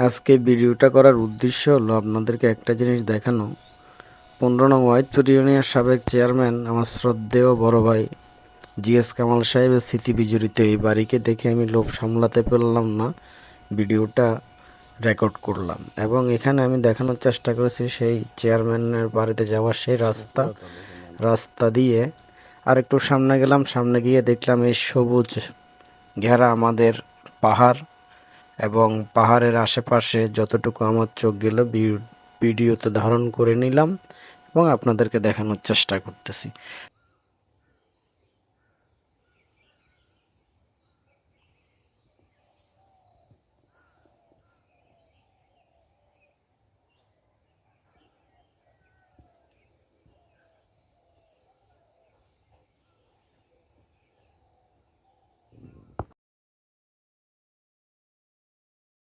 আজকে ভিডিওটা করার উদ্দেশ্য হলো আপনাদেরকে একটা জিনিস দেখানো। পনেরো নং ওয়াইদপুর ইউনিয়নের সাবেক চেয়ারম্যান আমার শ্রদ্ধেয় বড় ভাই জিএস কামাল সাহেবের স্মৃতি বিজড়িত এই বাড়িকে দেখে আমি লোভ সামলাতে পারলাম না, ভিডিওটা রেকর্ড করলাম। এবং এখানে আমি দেখানোর চেষ্টা করেছি সেই চেয়ারম্যানের বাড়িতে যাওয়ার সেই রাস্তা রাস্তা দিয়ে আর একটু সামনে গেলাম, সামনে গিয়ে দেখলাম এই সবুজ ঘেরা আমাদের পাহাড়। এবং পাহাড়ের আশেপাশে যতটুকু আমার চোখ গেল ভিডিওতে ধারণ করে নিলাম এবং আপনাদেরকে দেখানোর চেষ্টা করতেছি।